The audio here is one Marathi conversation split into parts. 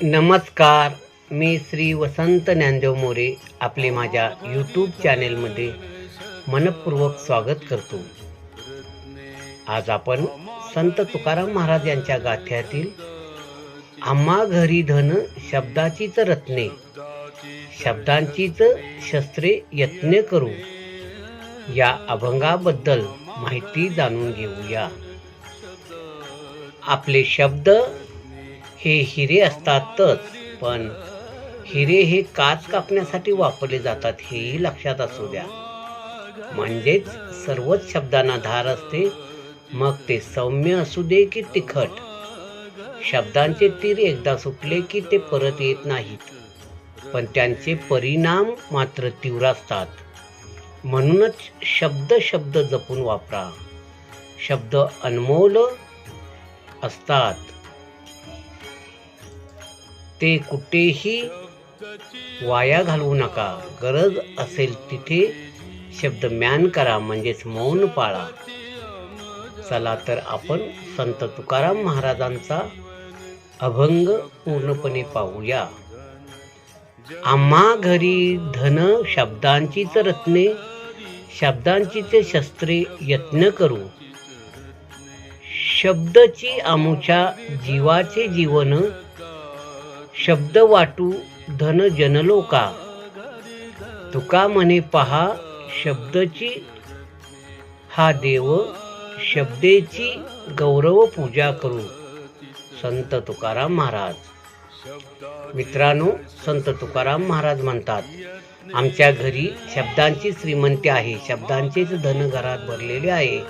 नमस्कार मी श्री वसंत ज्ञानदेव मोरे आपले माझ्या यूट्यूब चॅनेलमध्ये मनपूर्वक स्वागत करतो. आज आपण संत तुकाराम महाराज यांच्या गाथ्यातील आम्हा घरी धन शब्दाचीच रत्ने शब्दांचीच शस्त्रे यत्न करू या अभंगाबद्दल माहिती जाणून घेऊया. आपले शब्द हे हिरे असतातच पण हिरे हे काच कापण्यासाठी वापरले जातात हेही लक्षात असू द्या. म्हणजेच सर्वच शब्दांना धार असते मग ते सौम्य असू दे की तिखट. शब्दांचे तीर एकदा सुटले की ते परत येत नाहीत पण त्यांचे परिणाम मात्र तीव्र असतात. म्हणूनच शब्द शब्द जपून वापरा. शब्द अनमोल असतात. ते कुठेही वाया घालवू नका. गरज असेल तिथे शब्द म्यान करा म्हणजेच मौन पाळा. चला तर आपण संत तुकाराम महाराजांचा अभंग पूर्णपणे पाहूया. आम्हा घरी धन शब्दांचीच रत्ने शब्दांचीच शस्त्रे यत्न करू. शब्दची आमुच्या जीवाचे जीवन शब्द वाटू धन जनलोका. तुका म्हणे पहा शब्दची हा देव शब्देची गौरव पूजा करू. संत तुकाराम महाराज. मित्रांनो संत तुकाराम महाराज म्हणतात आमच्या घरी शब्दांची श्रीमंती आहे. शब्दांचेच धन घरात भरलेले आहे.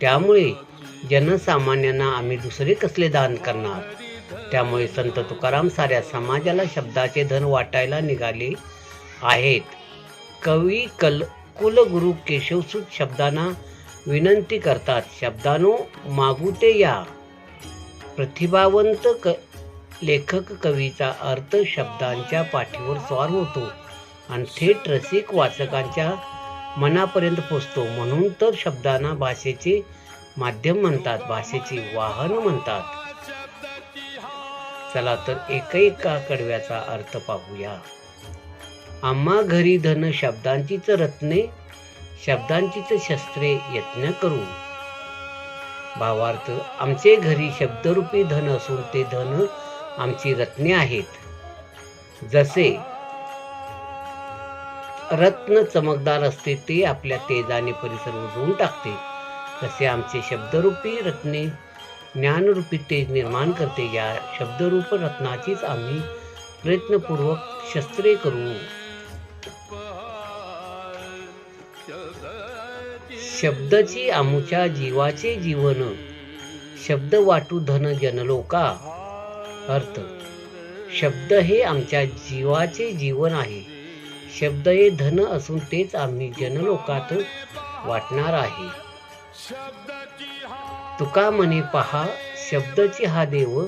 त्यामुळे जनसामान्यांना आम्ही दुसरे कसले दान करणार? त्यामुळे संत तुकाराम साऱ्या समाजाला शब्दाचे धन वाटायला निघाले आहेत. कवी कल कुलगुरू केशवसूत शब्दांना विनंती करतात शब्दानो मागू ते या. प्रतिभावंत क लेखक कवीचा अर्थ शब्दांच्या पाठीवर स्वार होतो आणि थेट रसिक वाचकांच्या मनापर्यंत पोचतो. म्हणून तर शब्दांना भाषेचे माध्यम म्हणतात भाषेचे वाहन म्हणतात. चला तर एका कडव्याचा अर्थ पाहूया. आम्हा घरी धन शब्दांचीच रत्ने शब्दांचीच शस्त्रे यत्न करू. भावार्थ आमचे घरी शब्दरूपी धन असून ते धन आमची रत्ने आहेत. जसे रत्न चमकदार असते ते आपल्या तेजाने परिसर उजवून टाकते. तसे आमचे शब्दरूपी रत्ने ज्ञानरूपी तेज निर्माण करते. या शब्दरूप रत्नाचीच आम्ही प्रयत्नपूर्वक शस्त्रे करू. शब्दची आमुच्या जीवाचे जीवन. शब्द वाटू धन जनलोका अर्थ. शब्द हे आमच्या जीवाचे जीवन आहे. शब्द हे धन असून तेच आम्ही जनलोकात वाटणार आहे. तुका म्हणे पहा शब्दची हा देव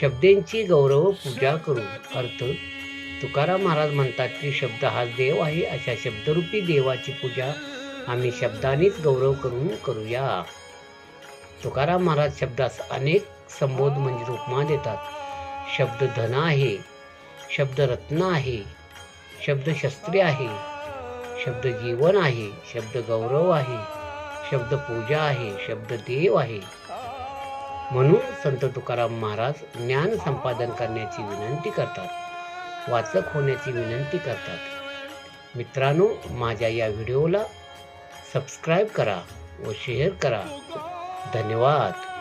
शब्दांची गौरव पूजा करू अर्थ तुकाराम महाराज म्हणतात की शब्द हा देव आहे अशा शब्दरूपी देवाची पूजा आम्ही शब्दानेच गौरव करून करूया. तुकाराम महाराज शब्दास अनेक संबोध म्हणजे उपमा देतात. शब्द धन आहे शब्द रत्न आहे शब्द शस्त्रे आहे शब्द जीवन आहे शब्द गौरव आहे. शब्द पूजा आहे शब्द देव आहे. म्हणून संत तुकाराम महाराज ज्ञान संपादन करण्याची विनंती करतात वाचक होण्याची विनंती करतात. मित्रांनो माझ्या या व्हिडिओला सबस्क्राईब करा व शेअर करा. धन्यवाद.